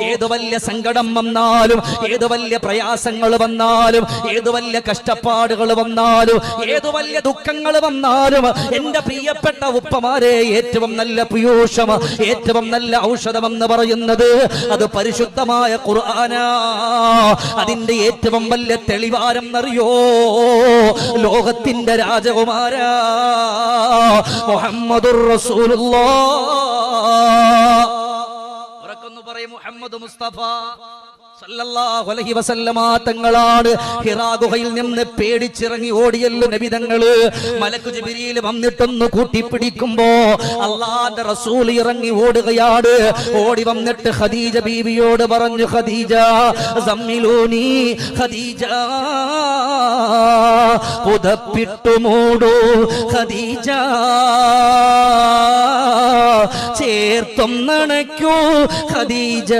ഏത് വലിയ സങ്കടം വന്നാലും ഏത് വലിയ പ്രയാസങ്ങൾ വന്നാലും ഏത് വലിയ കഷ്ടപ്പാടുകൾ വന്നാലും ഏത് വലിയ ദുഃഖങ്ങൾ വന്നാലും എന്റെ പ്രിയപ്പെട്ട ഉപ്പമാരെ ഏറ്റവും നല്ല പീയൂഷം ഏറ്റവും നല്ല ഔഷധമെന്ന് പറയുന്നത് അത് പരിശുദ്ധമായ ഖുർആനാ. അതിന്റെ ഏറ്റവും വലിയ തെളിവാരം എന്നറിയോ ലോകത്തിന്റെ രാജകുമാരാ. മുഹമ്മദുർ പറയും മുഹമ്മദ് മുസ്തഫ തങ്ങളാണ് ഹിറാ ഗുഹയിൽ നിന്ന് പേടിച്ചിറങ്ങി ഓടിയല്ലോ നബിതങ്ങൾ. മലക്കു ജിബ്രീൽ വന്നിട്ടൊന്ന് കൂട്ടിപ്പിടിക്കുമ്പോ അള്ളാന്റെ റസൂൽ ഇറങ്ങി ഓടുകയാണ്. ഓടി വന്നിട്ട് ഖദീജ ബീവിയോട് പറഞ്ഞു ഖദീജ സമ്മിലൂനി ഖദീജ പുതപ്പിട്ടു മൂടൂ ഖദീജ. ചേർത്തും നടക്കൂ ഖദീജ